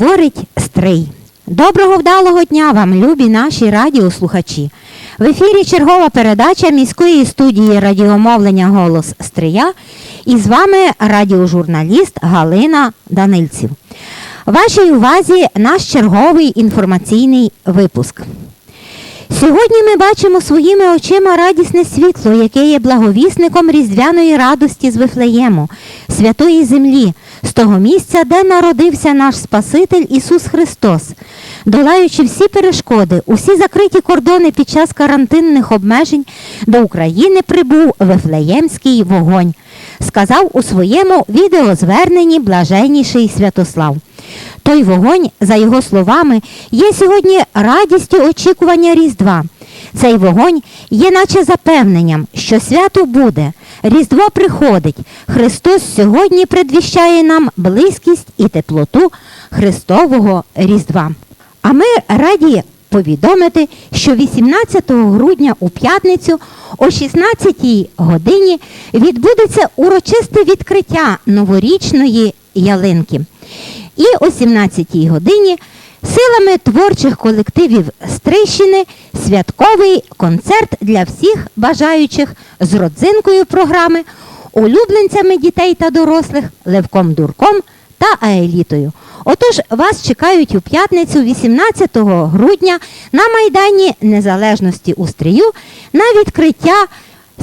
Говорить Стрий. Доброго вдалого дня вам, любі наші радіослухачі. В ефірі чергова передача міської студії радіомовлення Голос Стрия і з вами радіожурналіст Галина Данильців. Вашій увазі наш черговий інформаційний випуск. Сьогодні ми бачимо своїми очима радісне світло, яке є благовісником різдвяної радості з Вифлеєму, святої землі, з того місця, де народився наш Спаситель Ісус Христос. Долаючи всі перешкоди, усі закриті кордони під час карантинних обмежень, до України прибув Вифлеємський вогонь, сказав у своєму відеозверненні блаженніший Святослав. Той вогонь, за його словами, є сьогодні радістю очікування Різдва. Цей вогонь є наче запевненням, що свято буде, Різдво приходить. Христос сьогодні предвіщає нам близькість і теплоту Христового Різдва. А ми раді повідомити, що 18 грудня у п'ятницю о 16 годині відбудеться урочисте відкриття новорічної ялинки. І о 17 годині силами творчих колективів Стрищини святковий концерт для всіх бажаючих з родзинкою програми, улюбленцями дітей та дорослих Левком Дурком та Аелітою. Отож, вас чекають у п'ятницю 18 грудня на Майдані Незалежності у Стрию на відкриття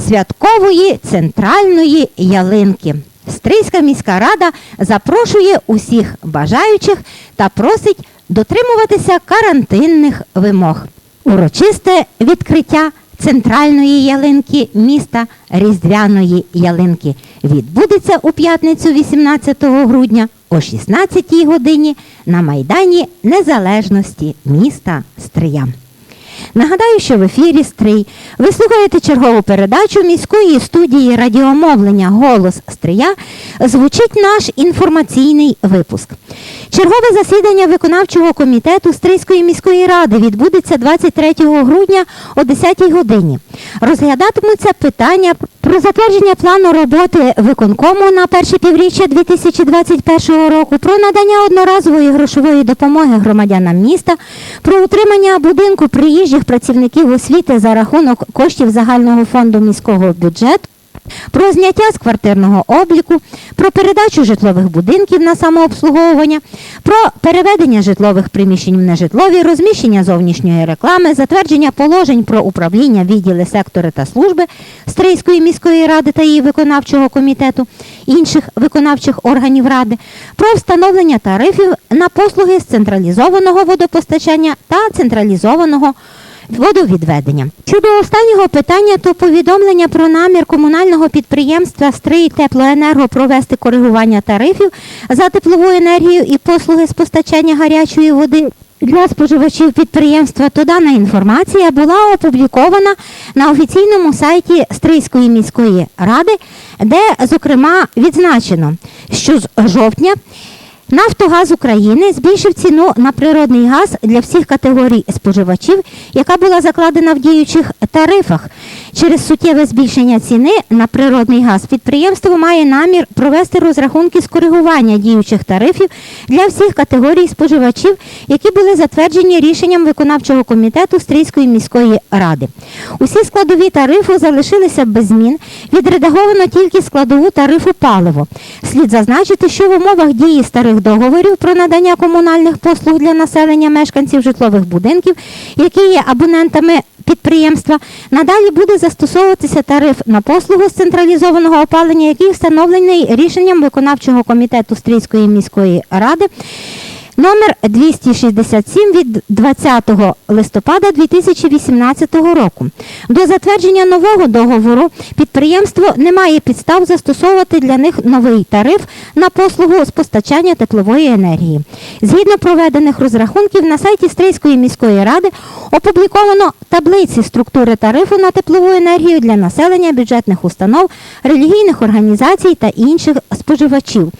святкової центральної ялинки. Стрийська міська рада запрошує усіх бажаючих та просить дотримуватися карантинних вимог. Урочисте відкриття центральної ялинки міста Різдвяної ялинки відбудеться у п'ятницю 18 грудня о 16 годині на Майдані Незалежності міста Стрия. Нагадаю, що в ефірі Стрий ви слухаєте чергову передачу міської студії радіомовлення Голос Стрия. Звучить наш інформаційний випуск. Чергове засідання виконавчого комітету Стрийської міської ради відбудеться 23 грудня о 10 годині. Розглядатимуться питання про затвердження плану роботи виконкому на перше півріччя 2021 року, про надання одноразової грошової допомоги громадянам міста, про утримання будинку приїжджих працівників освіти за рахунок коштів загального фонду міського бюджету. Про зняття з квартирного обліку, про передачу житлових будинків на самообслуговування, про переведення житлових приміщень в нежитлові, розміщення зовнішньої реклами, затвердження положень про управління, відділи, сектори та служби Стрийської міської ради та її виконавчого комітету, інших виконавчих органів ради, про встановлення тарифів на послуги з централізованого водопостачання та централізованого водовідведення. Щодо останнього питання, то повідомлення про намір комунального підприємства Стрий Теплоенерго провести коригування тарифів за теплову енергію і послуги з постачання гарячої води. Для споживачів підприємства то дана інформація була опублікована на офіційному сайті Стрийської міської ради, де, зокрема, відзначено, що з жовтня Нафтогаз України збільшив ціну на природний газ для всіх категорій споживачів, яка була закладена в діючих тарифах. Через суттєве збільшення ціни на природний газ підприємство має намір провести розрахунки з коригування діючих тарифів для всіх категорій споживачів, які були затверджені рішенням виконавчого комітету Стрийської міської ради. Усі складові тарифу залишилися без змін. Відредаговано тільки складову тарифу паливо. Слід зазначити, що в умовах дії старих договорів про надання комунальних послуг для населення мешканців житлових будинків, які є абонентами підприємства, надалі буде застосовуватися тариф на послугу з централізованого опалення, який встановлений рішенням виконавчого комітету Стрійської міської ради. Номер 267 від 20 листопада 2018 року. До затвердження нового договору підприємство не має підстав застосовувати для них новий тариф на послугу з постачання теплової енергії. Згідно проведених розрахунків на сайті Стрийської міської ради опубліковано таблиці структури тарифу на теплову енергію для населення бюджетних установ, релігійних організацій та інших споживачів.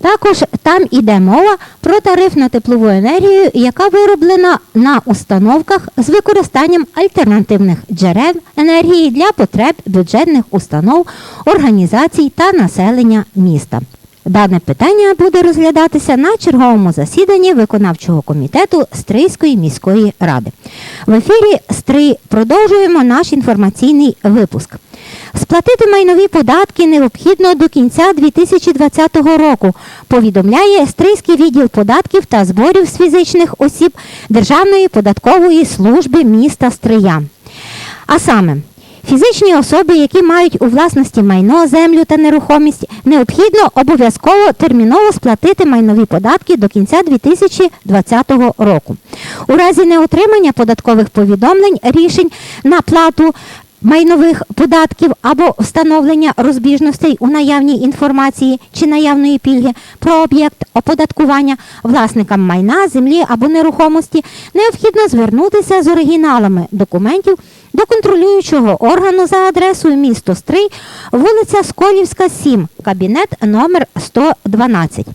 Також там іде мова про тариф на теплову енергію, яка вироблена на установках з використанням альтернативних джерел енергії для потреб бюджетних установ, організацій та населення міста. Дане питання буде розглядатися на черговому засіданні виконавчого комітету Стрийської міської ради. В ефірі Стрий продовжуємо наш інформаційний випуск. Сплатити майнові податки необхідно до кінця 2020 року, повідомляє Стрийський відділ податків та зборів з фізичних осіб Державної податкової служби міста Стрия. А саме, фізичні особи, які мають у власності майно, землю та нерухомість, необхідно обов'язково терміново сплатити майнові податки до кінця 2020 року. У разі неотримання податкових повідомлень рішень на плату майнових податків або встановлення розбіжностей у наявній інформації чи наявної пільги про об'єкт оподаткування власникам майна, землі або нерухомості, необхідно звернутися з оригіналами документів до контролюючого органу за адресою місто Стрий, вулиця Сколівська, 7, кабінет номер 112.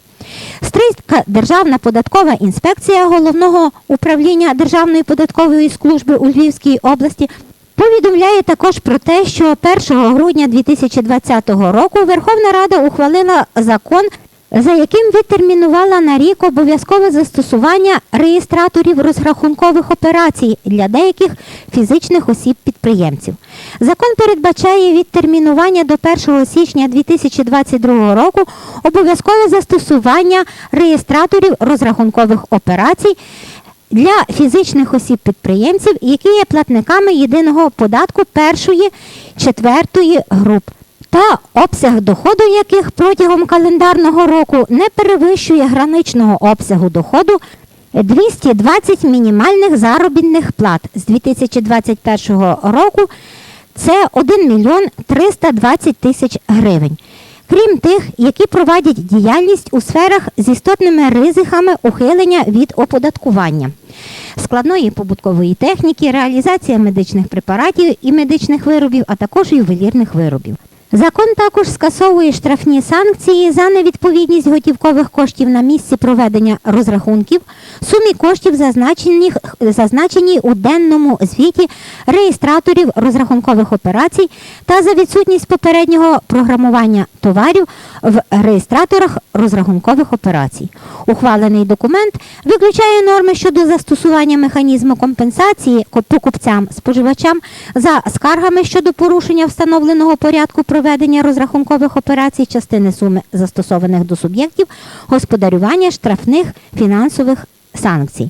Стрийська Державна податкова інспекція Головного управління Державної податкової служби у Львівській області повідомляє також про те, що 1 грудня 2020 року Верховна Рада ухвалила закон, за яким відтермінувала на рік обов'язкове застосування реєстраторів розрахункових операцій для деяких фізичних осіб-підприємців. Закон передбачає відтермінування до 1 січня 2022 року обов'язкове застосування реєстраторів розрахункових операцій для фізичних осіб-підприємців, які є платниками єдиного податку першої четвертої груп. Та обсяг доходу яких протягом календарного року не перевищує граничного обсягу доходу 220 мінімальних заробітних плат з 2021 року. Це 1 мільйон 320 тисяч гривень. Крім тих, які проводять діяльність у сферах з істотними ризиками ухилення від оподаткування, складної побуткової техніки, реалізація медичних препаратів і медичних виробів, а також ювелірних виробів. Закон також скасовує штрафні санкції за невідповідність готівкових коштів на місці проведення розрахунків, сумі коштів, зазначених, зазначені у денному звіті реєстраторів розрахункових операцій та за відсутність попереднього програмування товарів в реєстраторах розрахункових операцій. Ухвалений документ виключає норми щодо застосування механізму компенсації покупцям, споживачам за скаргами щодо порушення встановленого порядку проведення розрахункових операцій частини суми застосованих до суб'єктів господарювання штрафних фінансових санкцій.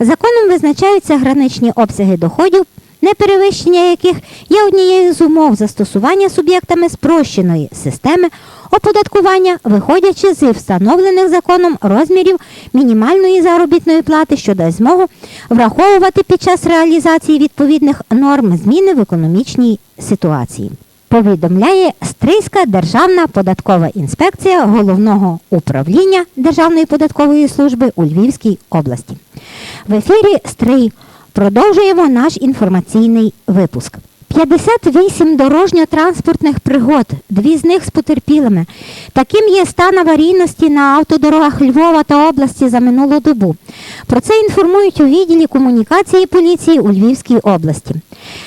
Законом визначаються граничні обсяги доходів, неперевищення яких є однією з умов застосування суб'єктами спрощеної системи оподаткування, виходячи з встановлених законом розмірів мінімальної заробітної плати, що дасть змогу враховувати під час реалізації відповідних норм зміни в економічній ситуації. Повідомляє Стрийська Державна податкова інспекція Головного управління Державної податкової служби у Львівській області. В ефірі Стрий продовжуємо наш інформаційний випуск. 58 дорожньо-транспортних пригод, дві з них з потерпілими. Таким є стан аварійності на автодорогах Львова та області за минулу добу. Про це інформують у відділі комунікації поліції у Львівській області.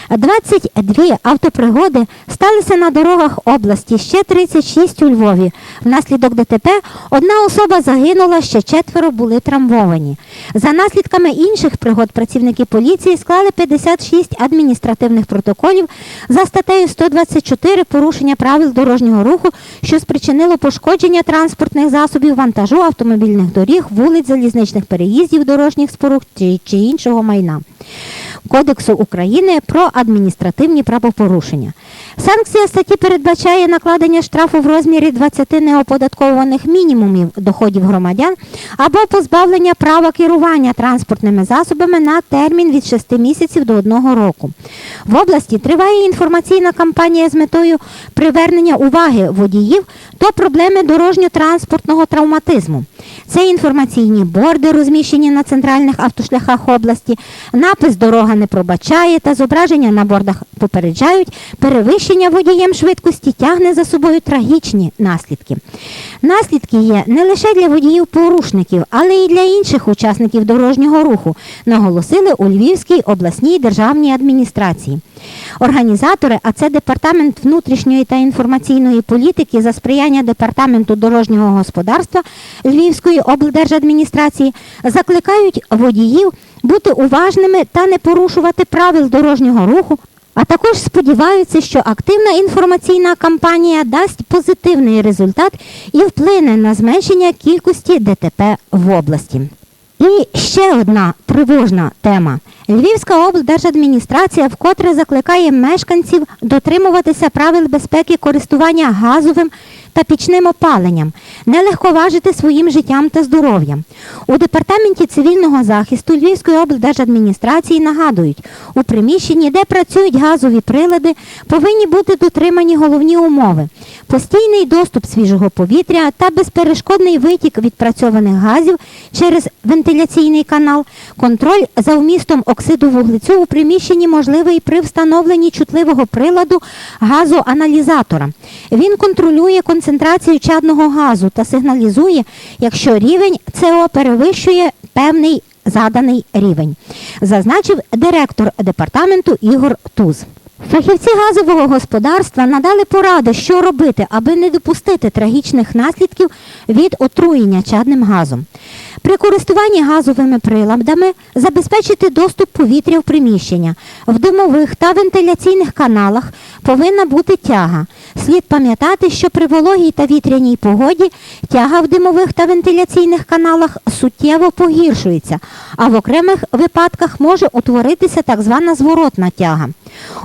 22 автопригоди сталися на дорогах області, ще 36 у Львові. Внаслідок ДТП одна особа загинула, ще четверо були травмовані. За наслідками інших пригод працівники поліції склали 56 адміністративних протоколів протоколів за статтею 124 порушення правил дорожнього руху, що спричинило пошкодження транспортних засобів, вантажу, автомобільних доріг, вулиць, залізничних переїздів, дорожніх споруд чи, чи іншого майна. Кодексу України про адміністративні правопорушення. Санкція статті передбачає накладення штрафу в розмірі 20 неоподаткованих мінімумів доходів громадян або позбавлення права керування транспортними засобами на термін від 6 місяців до 1 року. В області триває інформаційна кампанія з метою привернення уваги водіїв до проблеми дорожньо-транспортного травматизму. Це інформаційні борди, розміщені на центральних автошляхах області, напис Дорога не пробачає та зображення на бордах попереджають, перевищення водієм швидкості тягне за собою трагічні наслідки. Наслідки є не лише для водіїв-порушників, але й для інших учасників дорожнього руху, наголосили у Львівській обласній державній адміністрації. Організатори, а це Департамент внутрішньої та інформаційної політики за сприяння Департаменту дорожнього господарства Львівської облдержадміністрації, закликають водіїв бути уважними та не порушувати правил дорожнього руху. А також сподіваються, що активна інформаційна кампанія дасть позитивний результат і вплине на зменшення кількості ДТП в області. І ще одна тривожна тема. Львівська облдержадміністрація вкотре закликає мешканців дотримуватися правил безпеки користування газовим та пічним опаленням, не легковажити своїм життям та здоров'ям. У департаменті цивільного захисту Львівської облдержадміністрації нагадують, у приміщенні, де працюють газові прилади, повинні бути дотримані головні умови: постійний доступ свіжого повітря та безперешкодний витік відпрацьованих газів через вентиляційний канал, контроль за вмістом оксиду вуглецю у приміщенні можливий при встановленні чутливого приладу газоаналізатора. Він контролює концентрацію чадного газу та сигналізує, якщо рівень СО перевищує певний заданий рівень, зазначив директор департаменту Ігор Туз. Фахівці газового господарства надали поради, що робити, аби не допустити трагічних наслідків від отруєння чадним газом. При користуванні газовими приладами забезпечити доступ повітря в приміщення. В димових та вентиляційних каналах повинна бути тяга. Слід пам'ятати, що при вологій та вітряній погоді тяга в димових та вентиляційних каналах суттєво погіршується, а в окремих випадках може утворитися так звана зворотна тяга.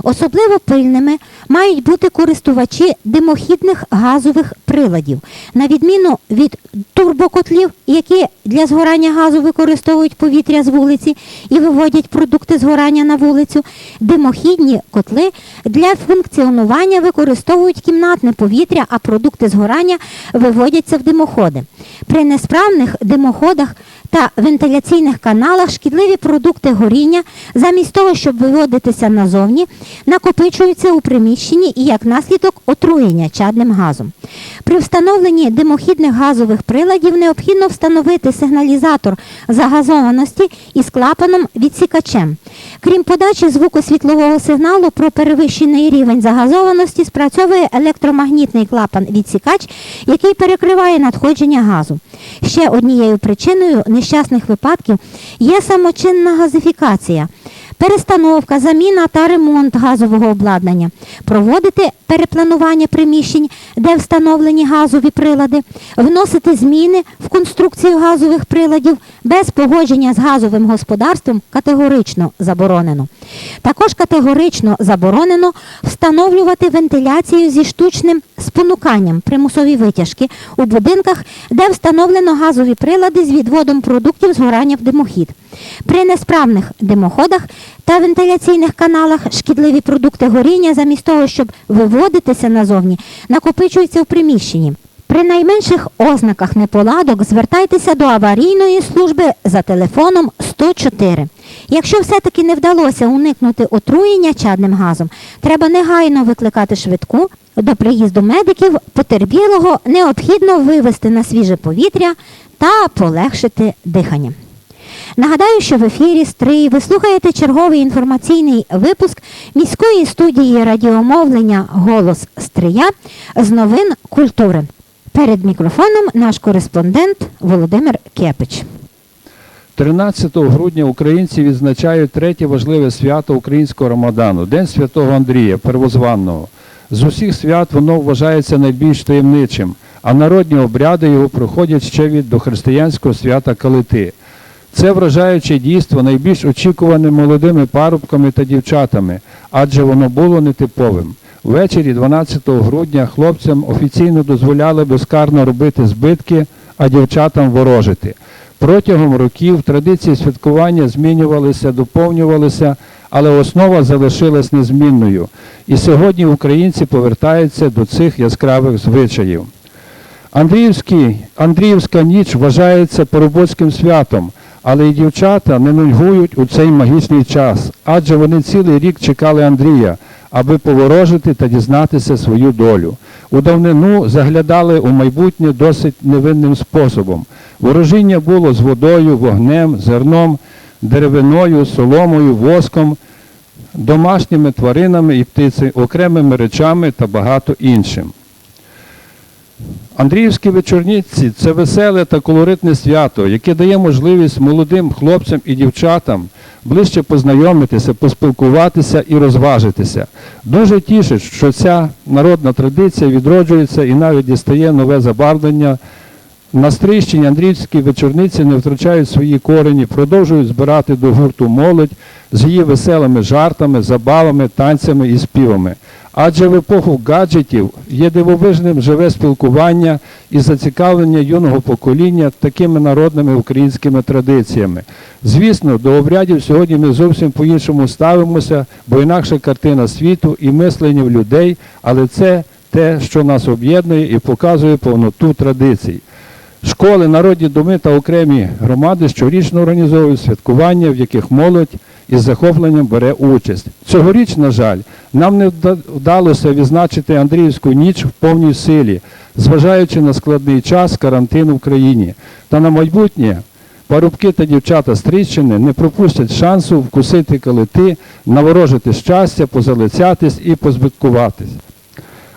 Особливо пильними мають бути користувачі димохідних газових приладів. На відміну від турбокотлів, які для згорання газу використовують повітря з вулиці і виводять продукти згорання на вулицю, димохідні котли для функціонування використовують кімнатне повітря, а продукти згорання виводяться в димоходи. При несправних димоходах та вентиляційних каналах шкідливі продукти горіння, замість того, щоб виводитися назовні, накопичуються у приміщенні і як наслідок отруєння чадним газом. При встановленні димохідних газових приладів необхідно встановити сигналізатор загазованості із клапаном відсікачем. Крім подачі звукосвітлового сигналу про перевищений рівень загазованості, спрацьовує електромагнітний клапан відсікач, який перекриває надходження газу. Ще однією причиною нещасних випадків є самочинна газифікація. Перестановка, заміна та ремонт газового обладнання, проводити перепланування приміщень, де встановлені газові прилади, вносити зміни в конструкцію газових приладів без погодження з газовим господарством категорично заборонено. Також категорично заборонено встановлювати вентиляцію зі штучним спонуканням примусові витяжки у будинках, де встановлено газові прилади з відводом продуктів згорання в димохід. При несправних димоходах та вентиляційних каналах шкідливі продукти горіння, замість того, щоб виводитися назовні, накопичуються в приміщенні. При найменших ознаках неполадок звертайтеся до аварійної служби за телефоном 104. Якщо все-таки не вдалося уникнути отруєння чадним газом, треба негайно викликати швидку. До приїзду медиків потерпілого необхідно вивести на свіже повітря та полегшити дихання. Нагадаю, що в ефірі Стрий ви слухаєте черговий інформаційний випуск міської студії радіомовлення Голос Стрия з новин культури. Перед мікрофоном наш кореспондент Володимир Кепич. 13 грудня українці відзначають третє важливе свято українського Рамадану День Святого Андрія, Первозванного. З усіх свят воно вважається найбільш таємничим, а народні обряди його проходять ще від дохристиянського свята Калити. Це вражаюче дійство найбільш очікуване молодими парубками та дівчатами, адже воно було нетиповим. Ввечері 12 грудня хлопцям офіційно дозволяли безкарно робити збитки, а дівчатам ворожити. Протягом років традиції святкування змінювалися, доповнювалися, але основа залишилась незмінною. І сьогодні українці повертаються до цих яскравих звичаїв. Андріївська ніч вважається поробоцьким святом, але й дівчата не нудьгують у цей магічний час, адже вони цілий рік чекали Андрія, аби поворожити та дізнатися свою долю. У давнину заглядали у майбутнє досить невинним способом. Ворожіння було з водою, вогнем, зерном, деревиною, соломою, воском, домашніми тваринами і птицею, окремими речами та багато іншим. Андріївські вечорниці це веселе та колоритне свято, яке дає можливість молодим хлопцям і дівчатам ближче познайомитися, поспілкуватися і розважитися. Дуже тішить, що ця народна традиція відроджується і навіть дістає нове забарвлення. На Стрищині Андріївські вечорниці не втрачають свої корені, продовжують збирати до гурту молодь з її веселими жартами, забавами, танцями і співами. Адже в епоху гаджетів є дивовижним живе спілкування і зацікавлення юного покоління такими народними українськими традиціями. Звісно, до обрядів сьогодні ми зовсім по-іншому ставимося, бо інакша картина світу і мислення в людей, але це те, що нас об'єднує і показує повноту традицій. Школи, народні доми та окремі громади щорічно організовують святкування, в яких молодь із захопленням бере участь. Цьогоріч, на жаль, нам не вдалося відзначити Андріївську ніч в повній силі, зважаючи на складний час карантину в країні. Та на майбутнє парубки та дівчата з не пропустять шансу вкусити калити, наворожити щастя, позалицятись і позбиткуватись.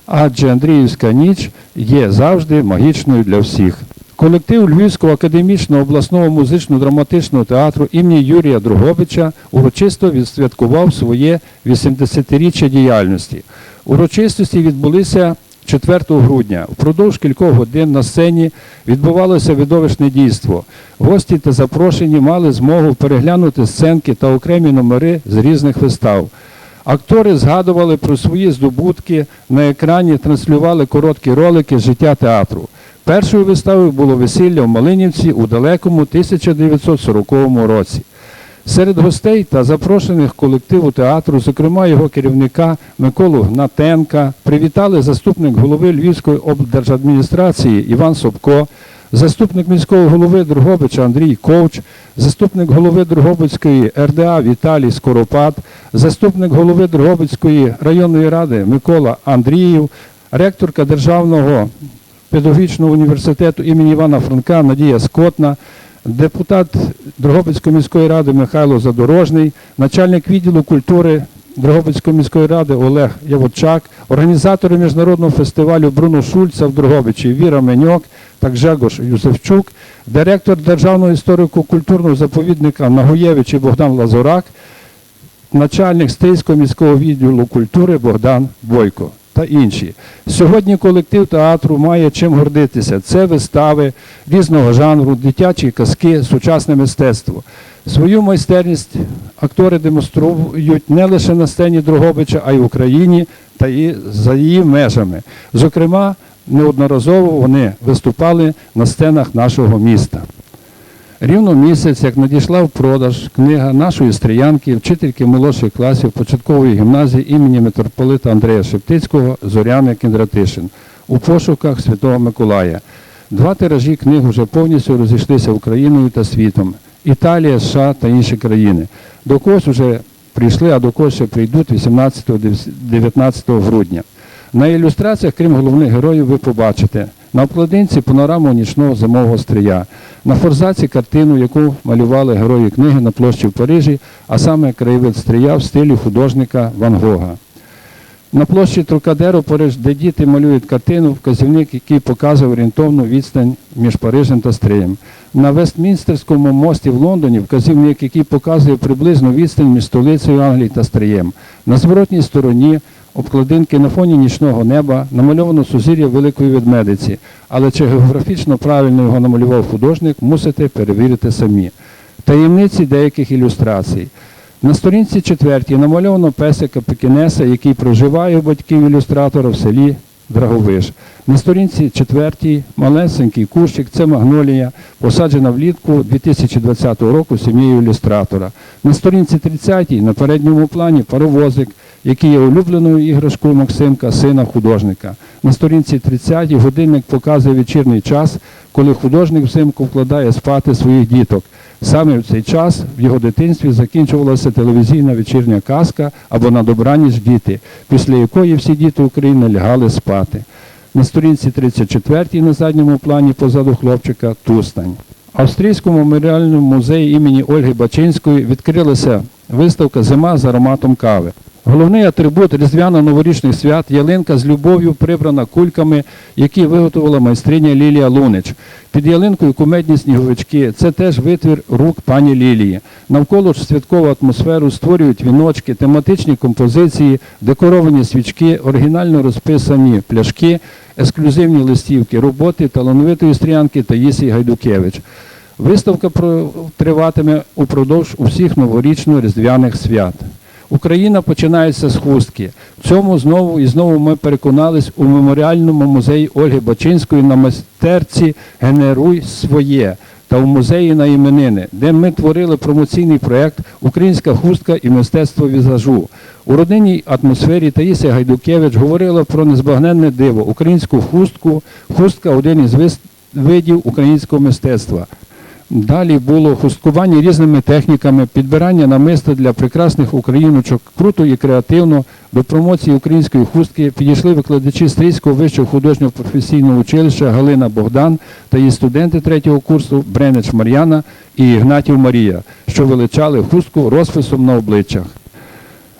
Адже Андріївська ніч є завжди магічною для всіх. Колектив Львівського академічного обласного музично-драматичного театру імені Юрія Другобича урочисто відсвяткував своє 80-річчя діяльності. Урочистості відбулися 4 грудня. Впродовж кількох годин на сцені відбувалося видовищне дійство. Гості та запрошені мали змогу переглянути сценки та окремі номери з різних вистав. Актори згадували про свої здобутки на екрані, транслювали короткі ролики життя театру. Першою виставою було весілля в Малинівці у далекому 1940 році. Серед гостей та запрошених колективу театру, зокрема його керівника Миколу Гнатенка, привітали заступник голови Львівської облдержадміністрації Іван Собко, заступник міського голови Другобича Андрій Ковч, заступник голови Другобицької РДА Віталій Скоропад, заступник голови Другобицької районної ради Микола Андріїв, ректорка Державного педагогічного університету імені Івана Франка Надія Скотна, депутат Дрогобицької міської ради Михайло Задорожний, начальник відділу культури Дрогобицької міської ради Олег Явочак, організатори міжнародного фестивалю Бруно Шульца в Дрогобичі Віра Меньок та Гжегош Юзефчук, директор Державного історико-культурного заповідника Нагоєвич і Богдан Лазурак, начальник Стрийського міського відділу культури Богдан Бойко та інші. Сьогодні колектив театру має чим гордитися. Це вистави різного жанру, дитячі казки, сучасне мистецтво. Свою майстерність актори демонструють не лише на сцені Дрогобича, а й в Україні та і за її межами. Зокрема, неодноразово вони виступали на сценах нашого міста. Рівно місяць, як надійшла в продаж книга нашої стріянки, вчительки молодших класів початкової гімназії імені митрополита Андрея Шептицького Зоряни Кіндратишин у пошуках Святого Миколая. Два тиражі книг вже повністю розійшлися Україною та світом. Італія, США та інші країни. До когось вже прийшли, а до когось ще прийдуть 18-19 грудня. На ілюстраціях, крім головних героїв, ви побачите на обкладинці панораму нічного зимового стрия, на форзаці картину, яку малювали герої книги на площі в Парижі, а саме краєвид стрия в стилі художника Ван Гога. На площі Трукадеру, Париж, де діти малюють картину, вказівник, який показує орієнтовну відстань між Парижем та Стриєм. На Вестмінстерському мості в Лондоні вказівник, який показує приблизну відстань між столицею Англії та Стриєм. На зворотній стороні обкладинки на фоні нічного неба намальовано сузір'я Великої Ведмедиці, але чи географічно правильно його намалював художник, мусите перевірити самі. Таємниці деяких ілюстрацій. На сторінці четвертій намальовано песика Пекінеса, який проживає у батьків ілюстратора в селі Драговиш. На сторінці четвертій малесенький кущик, це магнолія, посаджена влітку 2020 року сім'єю ілюстратора. На сторінці 30 на передньому плані паровозик, який є улюбленою іграшкою Максимка, сина художника. На сторінці 30 годинник показує вечірній час, коли художник взимку вкладає спати своїх діток. Саме в цей час в його дитинстві закінчувалася телевізійна вечірня казка або на добраніч діти, після якої всі діти України лягали спати. На сторінці 34 на задньому плані позаду хлопчика Тустань. Австрійському меморіальному музеї імені Ольги Бачинської відкрилася виставка Зима з ароматом кави. Головний атрибут різдвяно-новорічних свят ялинка з любов'ю прибрана кульками, які виготовила майстриня Лілія Лунич. Під ялинкою кумедні сніговички. Це теж витвір рук пані Лілії. Навколо ж святкову атмосферу створюють віночки, тематичні композиції, декоровані свічки, оригінально розписані пляшки, ексклюзивні листівки, роботи талановитої стрілянки Таїсії Гайдукевич. Виставка триватиме упродовж усіх новорічно-різдвяних свят. Україна починається з хустки. В цьому знову і знову ми переконались у меморіальному музеї Ольги Бачинської на майстерці Генеруй своє та у музеї на іменини, де ми творили промоційний проєкт Українська хустка і мистецтво візажу. У родинній атмосфері Таїсія Гайдукевич говорила про незбагненне диво, українську хустку. Хустка один із видів українського мистецтва. Далі було хусткування різними техніками, підбирання намиста для прекрасних україночок. Круто і креативно до промоції української хустки підійшли викладачі Стрийського вищого художнього професійного училища Галина Богдан та її студенти третього курсу Бренич Мар'яна і Ігнатів Марія, що величали хустку розписом на обличчях.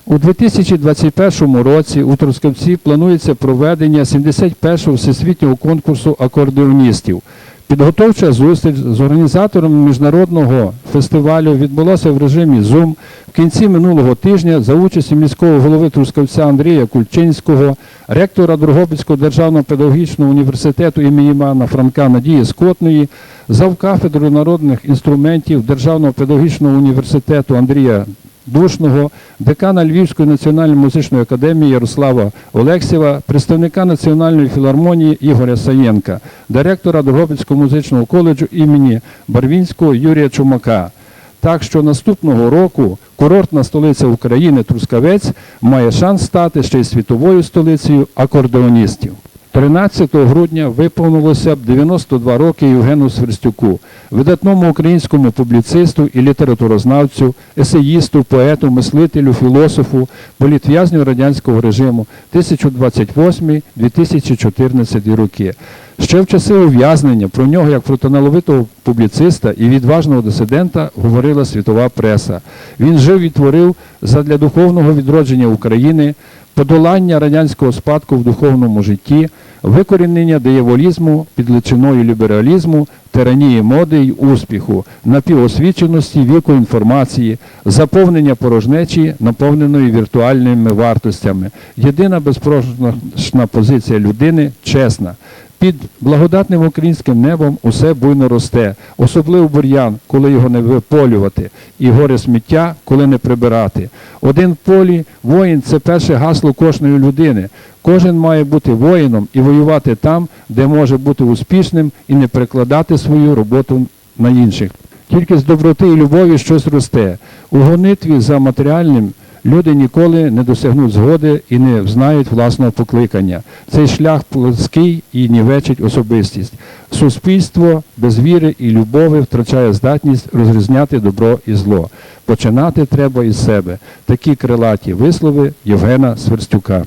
У 2021 році у Трускавці планується проведення 71-го всесвітнього конкурсу акордеоністів. Підготовча зустріч з організатором міжнародного фестивалю відбулася в режимі Zoom. В кінці минулого тижня за участі міського голови Трускавця Андрія Кульчинського, ректора Дрогобицького державного педагогічного університету імені Івана Франка Надії Скотної, завкафедру народних інструментів Державного педагогічного університету Андрія Душного, декана Львівської національної музичної академії Ярослава Олексєва, представника Національної філармонії Ігоря Саєнка, директора Дрогобицького музичного коледжу імені Барвінського Юрія Чумака. Так що наступного року курортна столиця України Трускавець має шанс стати ще й світовою столицею акордеоністів. 13 грудня виповнилося б 92 роки Євгену Сверстюку, видатному українському публіцисту і літературознавцю, есеїсту, поету, мислителю, філософу, політв'язню радянського режиму 1028-2014 роки. Ще в часи ув'язнення про нього як про талановитого публіциста і відважного дисидента говорила світова преса. Він жив і творив задля духовного відродження України, подолання радянського спадку в духовному житті, викорінення дияволізму під личиною лібералізму, тиранії моди й успіху, напівосвіченості віку інформації, заповнення порожнечі, наповненої віртуальними вартостями. Єдина безпрошна позиція людини чесна. Під благодатним українським небом усе буйно росте, особливо бур'ян, коли його не виполювати, і горе сміття, коли не прибирати. Один в полі воїн це перше гасло кожної людини. Кожен має бути воїном і воювати там, де може бути успішним і не перекладати свою роботу на інших. Тільки з доброти і любові щось росте. У гонитві за матеріальним люди ніколи не досягнуть згоди і не взнають власного покликання. Цей шлях плоский і нівечить особистість. Суспільство без віри і любові втрачає здатність розрізняти добро і зло. Починати треба із себе. Такі крилаті вислови Євгена Сверстюка.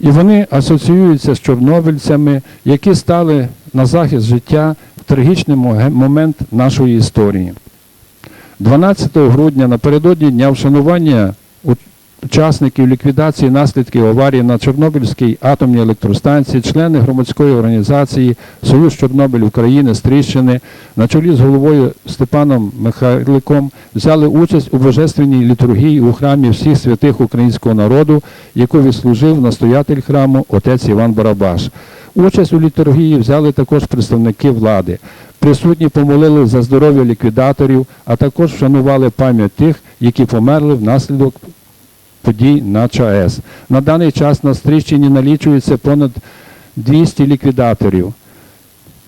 І вони асоціюються з чорнобильцями, які стали на захист життя в трагічний момент нашої історії. 12 грудня напередодні дня вшанування учасників ліквідації наслідків аварії на Чорнобильській атомній електростанції, члени громадської організації Союз Чорнобиль України з Тріщини на чолі з головою Степаном Михайликом взяли участь у божественній літургії у храмі всіх святих українського народу, яку відслужив настоятель храму отець Іван Барабаш. Участь у літургії взяли також представники влади. Присутні помолили за здоров'я ліквідаторів, а також вшанували пам'ять тих, які померли внаслідок подій на ЧАЕС. На даний час на Стрищині налічується понад 200 ліквідаторів.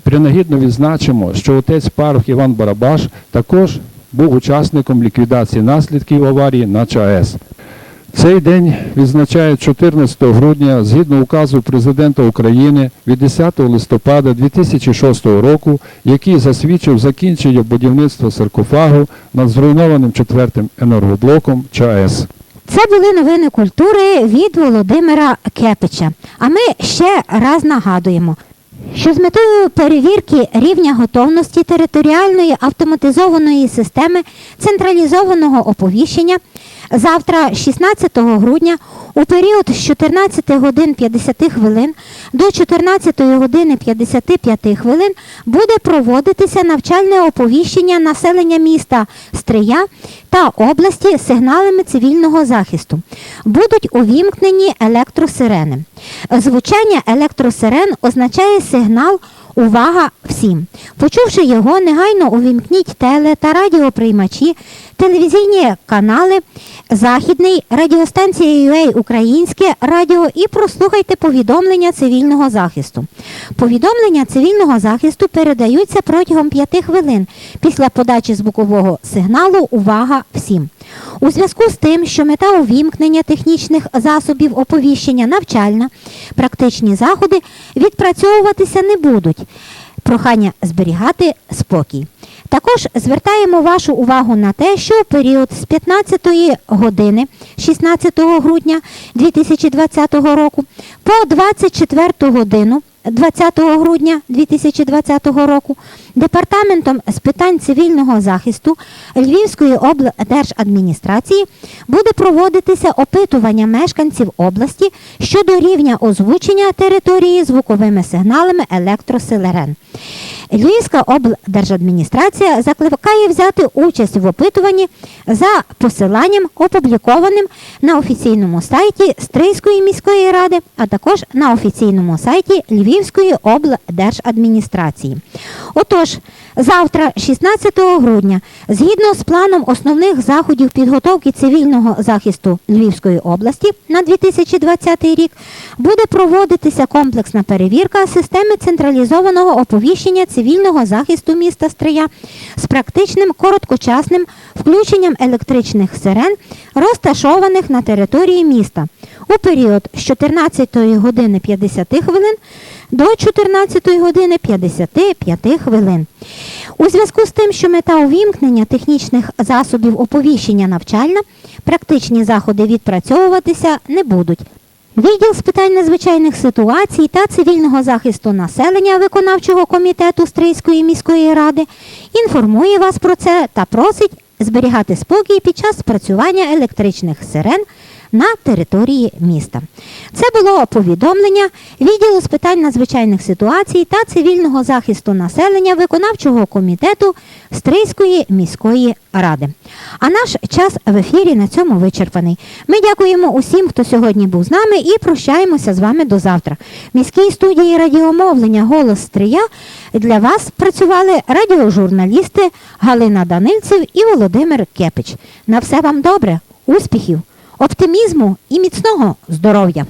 Принагідно відзначимо, що отець парох Іван Барабаш також був учасником ліквідації наслідків аварії на ЧАЕС. Цей день відзначають 14 грудня згідно указу президента України від 10 листопада 2006 року, який засвідчив закінчення будівництва саркофагу над зруйнованим четвертим енергоблоком ЧАЕС. Це були новини культури від Володимира Кепича. А ми ще раз нагадуємо, що з метою перевірки рівня готовності територіальної автоматизованої системи централізованого оповіщення завтра, 16 грудня, у період з 14 годин 50 хвилин до 14 години 55 хвилин буде проводитися навчальне оповіщення населення міста Стрия та області сигналами цивільного захисту. Будуть увімкнені електросирени. Звучання електросирен означає сигнал Увага всім! Почувши його, негайно увімкніть теле та радіоприймачі, телевізійні канали, Західний, радіостанція UA Українське радіо і прослухайте повідомлення цивільного захисту. Повідомлення цивільного захисту передаються протягом 5 хвилин після подачі звукового сигналу Увага всім! У зв'язку з тим, що мета увімкнення технічних засобів оповіщення навчальна, практичні заходи відпрацьовуватися не будуть. Прохання зберігати спокій. Також звертаємо вашу увагу на те, що у період з 15 години 16 грудня 2020 року по 24 годину 20 грудня 2020 року Департаментом з питань цивільного захисту Львівської облдержадміністрації буде проводитися опитування мешканців області щодо рівня озвучення території звуковими сигналами електросилерен. Львівська облдержадміністрація закликає взяти участь в опитуванні за посиланням, опублікованим на офіційному сайті Стрийської міської ради, а також на офіційному сайті Львівської облдержадміністрації. Отож, завтра, 16 грудня, згідно з планом основних заходів підготовки цивільного захисту Львівської області на 2020 рік, буде проводитися комплексна перевірка системи централізованого оповіщення цивільного захисту міста Стрия з практичним короткочасним включенням електричних сирен, розташованих на території міста у період з 14 години 50 хвилин до 14 години 55 хвилин. У зв'язку з тим, що мета увімкнення технічних засобів оповіщення навчальна, практичні заходи відпрацьовуватися не будуть. Відділ з питань надзвичайних ситуацій та цивільного захисту населення виконавчого комітету Стрийської міської ради інформує вас про це та просить зберігати спокій під час спрацювання електричних сирен на території міста. Це було повідомлення відділу з питань надзвичайних ситуацій та цивільного захисту населення виконавчого комітету Стрийської міської ради. А наш час в ефірі на цьому вичерпаний. Ми дякуємо усім, хто сьогодні був з нами, і прощаємося з вами до завтра. В міській студії радіомовлення Голос Стрия для вас працювали радіожурналісти Галина Данильцев і Володимир Кепич. На все вам добре, успіхів! Оптимізму і міцного здоров'я.